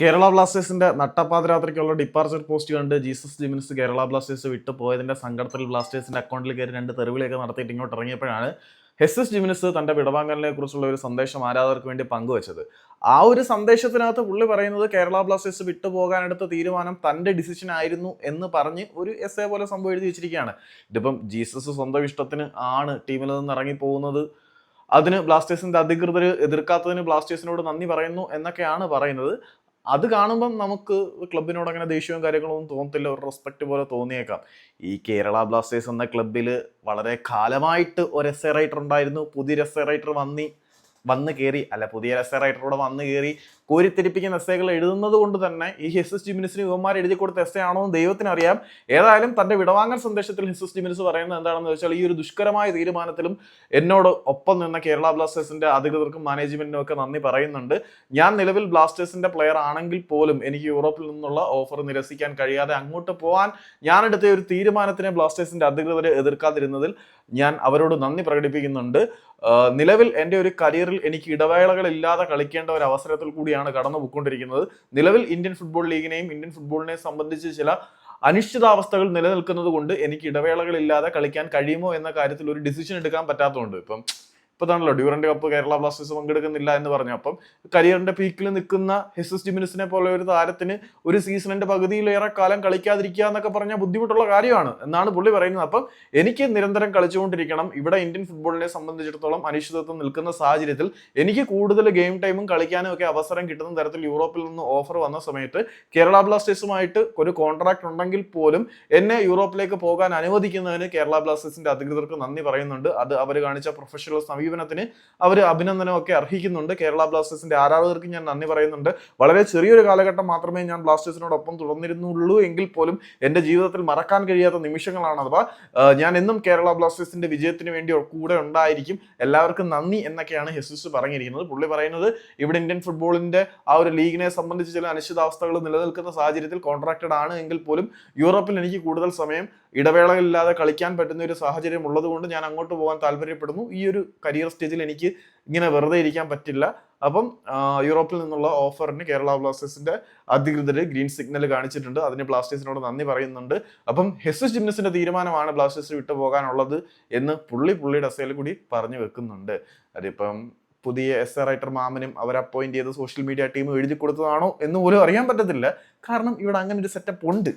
കേരള ബ്ലാസ്റ്റേഴ്സിന്റെ നട്ടപ്പാതിരാത്രിക്കുള്ള departure post കണ്ട് ജീസസ് ജിമിൻസ് കേരള ബ്ലാസ്റ്റേഴ്സ് വിട്ടു പോയതിന്റെ സങ്കടത്തിൽ ബ്ലാസ്റ്റേഴ്സിന്റെ അക്കൗണ്ടിൽ കയറി രണ്ട് തെറിവിളിയൊക്കെ നടത്തിയിട്ട് ഇങ്ങോട്ട് ഇറങ്ങിയപ്പോഴാണ് ഹെസസ് ജിമിനസ് തന്റെ വിടവാങ്ങലിനെ കുറിച്ചുള്ള ഒരു സന്ദേശം ആരാധകർക്ക് വേണ്ടി പങ്കുവച്ചത്. ആ ഒരു സന്ദേശത്തിനകത്ത് പുള്ളി പറയുന്നത് കേരള ബ്ലാസ്റ്റേഴ്സ് വിട്ടുപോകാനെടുത്ത തീരുമാനം തന്റെ ഡിസിഷൻ ആയിരുന്നു എന്ന് പറഞ്ഞ് ഒരു എസ് എ പോലെ സംഭവം എഴുതി വെച്ചിരിക്കുകയാണ്. ഇതിപ്പം ജീസസ് സ്വന്തം ഇഷ്ടത്തിന് ആണ് ടീമിൽ നിന്ന് ഇറങ്ങി പോകുന്നത്. അതിന് ബ്ലാസ്റ്റേഴ്സിന്റെ അധികൃതർ എതിർക്കാത്തതിന് ബ്ലാസ്റ്റേഴ്സിനോട് നന്ദി പറയുന്നു എന്നൊക്കെയാണ് പറയുന്നത്. അത് കാണുമ്പം നമുക്ക് ക്ലബിനോട് അങ്ങനെ ദേഷ്യവും കാര്യങ്ങളൊന്നും തോന്നത്തില്ല ഒരു റെസ്പെക്റ്റ് പോലെ തോന്നിയേക്കാം. ഈ കേരള ബ്ലാസ്റ്റേഴ്സ് എന്ന ക്ലബിൽ വളരെ കാലമായിട്ട് ഒരു എസ് എ റൈറ്റർ ഉണ്ടായിരുന്നു പുതിയ എസ് എ റൈറ്റർ വന്നി. വന്ന് കയറി അല്ല പുതിയ എസ് എ റൈറ്ററോടെ വന്ന് കയറി കോരിത്തിരിപ്പിക്കുന്ന എസ്സേകൾ എഴുതുന്നത് കൊണ്ട് തന്നെ ഈ ഹിസസ് ജിമിനിസിന് യുവന്മാർ എഴുതി കൊടുത്ത എസ്സേ ആണോ എന്ന് ദൈവത്തിന് അറിയാം ഏതായാലും തന്റെ വിടവാങ്ങൽ സന്ദേശത്തിൽ ഹിസസ് ജിമിനിസ് പറയുന്നത് എന്താണെന്ന് വെച്ചാൽ ഈ ഒരു ദുഷ്കരമായ തീരുമാനത്തിലും എന്നോട് ഒപ്പം നിന്ന കേരള ബ്ലാസ്റ്റേഴ്സിന്റെ അധികൃതർക്കും മാനേജ്മെന്റിനും ഒക്കെ നന്ദി പറയുന്നുണ്ട്. ഞാൻ നിലവിൽ ബ്ലാസ്റ്റേഴ്സിന്റെ പ്ലെയർ ആണെങ്കിൽ പോലും എനിക്ക് യൂറോപ്പിൽ നിന്നുള്ള ഓഫർ നിരസിക്കാൻ കഴിയാതെ അങ്ങോട്ട് പോകാൻ ഞാൻ എടുത്ത ഒരു തീരുമാനത്തിനെ ബ്ലാസ്റ്റേഴ്സിന്റെ അധികൃതരെ എതിർക്കാതിരുന്നതിൽ ഞാൻ അവരോട് നന്ദി പ്രകടിപ്പിക്കുന്നുണ്ട്. നിലവിൽ എന്റെ ഒരു കരിയറിൽ എനിക്ക് ഇടവേളകളില്ലാതെ കളിക്കേണ്ട ഒരു അവസരത്തിൽ കൂടിയാണ് കടന്നു പോയിക്കൊണ്ടിരിക്കുന്നത് നിലവിൽ ഇന്ത്യൻ ഫുട്ബോൾ ലീഗിനെയും ഇന്ത്യൻ ഫുട്ബോളിനെ സംബന്ധിച്ച് ചില അനിശ്ചിതാവസ്ഥകൾ നിലനിൽക്കുന്നത് കൊണ്ട് എനിക്ക് ഇടവേളകളില്ലാതെ കളിക്കാൻ കഴിയുമോ എന്ന കാര്യത്തിൽ ഒരു ഡിസിഷൻ എടുക്കാൻ പറ്റാത്തതുകൊണ്ട് ഇപ്പം ഇപ്പൊ താണല്ലോ ഡ്യൂറന്റ് കപ്പ് കേരള ബ്ലാസ്റ്റേഴ്സ് പങ്കെടുക്കുന്നില്ല എന്ന് പറഞ്ഞു. അപ്പം കരിയറിന്റെ പീക്കിൽ നിൽക്കുന്ന ഹെസസ് ജിമിനിസിനെ പോലെ ഒരു താരത്തിന് ഒരു സീസണിന്റെ പകുതിയിലേറെ കാലം കളിക്കാതിരിക്കുക എന്നൊക്കെ പറഞ്ഞാൽ ബുദ്ധിമുട്ടുള്ള കാര്യമാണ് എന്നാണ് പുള്ളി പറയുന്നത്. അപ്പം എനിക്ക് നിരന്തരം കളിച്ചുകൊണ്ടിരിക്കണം. ഇവിടെ ഇന്ത്യൻ ഫുട്ബോളിനെ സംബന്ധിച്ചിടത്തോളം അനിശ്ചിതത്വം നിൽക്കുന്ന സാഹചര്യത്തിൽ എനിക്ക് കൂടുതൽ ഗെയിം ടൈമും കളിക്കാനും ഒക്കെ അവസരം കിട്ടുന്ന തരത്തിൽ യൂറോപ്പിൽ നിന്ന് ഓഫർ വന്ന സമയത്ത് കേരള ബ്ലാസ്റ്റേഴ്സുമായിട്ട് ഒരു കോൺട്രാക്ട് ഉണ്ടെങ്കിൽ പോലും എന്നെ യൂറോപ്പിലേക്ക് പോകാൻ അനുവദിക്കുന്നതിന് കേരള ബ്ലാസ്റ്റേഴ്സിന്റെ അധികൃതർക്ക് നന്ദി പറയുന്നുണ്ട്. അത് അവർ കാണിച്ച പ്രൊഫഷണൽ സമീപനത്തിന് അവർ അഭിനന്ദനമൊക്കെ അർഹിക്കുന്നുണ്ട്. കേരള ബ്ലാസ്റ്റേഴ്സിന്റെ ആരാധകർക്ക് ഞാൻ നന്ദി പറയുന്നുണ്ട്. വളരെ ചെറിയൊരു കാലഘട്ടം മാത്രമേ ഞാൻ ബ്ലാസ്റ്റേഴ്സിനോടൊപ്പം തുടർന്നിരുന്നുള്ളൂ എങ്കിൽ പോലും എന്റെ ജീവിതത്തിൽ മറക്കാൻ കഴിയാത്ത നിമിഷങ്ങളാണ് അഥവാ ഞാൻ എന്നും കേരള ബ്ലാസ്റ്റേഴ്സിന്റെ വിജയത്തിന് വേണ്ടി കൂടെ ഉണ്ടായിരിക്കും. എല്ലാവർക്കും നന്ദി എന്നൊക്കെയാണ് ഹെസൂസ് പറഞ്ഞിരിക്കുന്നത്. പുള്ളി പറയുന്നത് ഇവിടെ ഇന്ത്യൻ ഫുട്ബോളിന്റെ ആ ഒരു ലീഗിനെ സംബന്ധിച്ച് ചില അനിശ്ചിതാവസ്ഥകൾ നിലനിൽക്കുന്ന സാഹചര്യത്തിൽ കോൺട്രാക്റ്റഡ് ആണ് എങ്കിൽ പോലും യൂറോപ്പിൽ എനിക്ക് കൂടുതൽ സമയം ഇടവേളകളില്ലാതെ കളിക്കാൻ പറ്റുന്ന ഒരു സാഹചര്യം ഉള്ളതുകൊണ്ട് ഞാൻ അങ്ങോട്ട് പോകാൻ താല്പര്യപ്പെടുന്നു. ഈ ഒരു കരിയർ സ്റ്റേജിൽ എനിക്ക് ഇങ്ങനെ വെറുതെ ഇരിക്കാൻ പറ്റില്ല. അപ്പം യൂറോപ്പിൽ നിന്നുള്ള ഓഫറിന് കേരള ബ്ലാസ്റ്റേഴ്സിന്റെ അധികൃതർ ഗ്രീൻ സിഗ്നൽ കാണിച്ചിട്ടുണ്ട്. അതിന് ബ്ലാസ്റ്റേഴ്സിനോട് നന്ദി പറയുന്നുണ്ട്. അപ്പം ഹെസസ് ജിംനസിന്റെ തീരുമാനമാണ് ബ്ലാസ്റ്റേഴ്സ് വിട്ടു പോകാനുള്ളത് എന്ന് പുള്ളി പുള്ളിയുടെ അസയിൽ കൂടി പറഞ്ഞു വെക്കുന്നുണ്ട്. അതിപ്പം പുതിയ എസ് എ റൈറ്റർ മാമനും അവർ അപ്പോയിന്റ് ചെയ്ത സോഷ്യൽ മീഡിയ ടീം എഴുതി കൊടുത്തതാണോ എന്ന് പോലും അറിയാൻ പറ്റത്തില്ല. കാരണം ഇവിടെ അങ്ങനെ ഒരു സെറ്റപ്പ് ഉണ്ട്.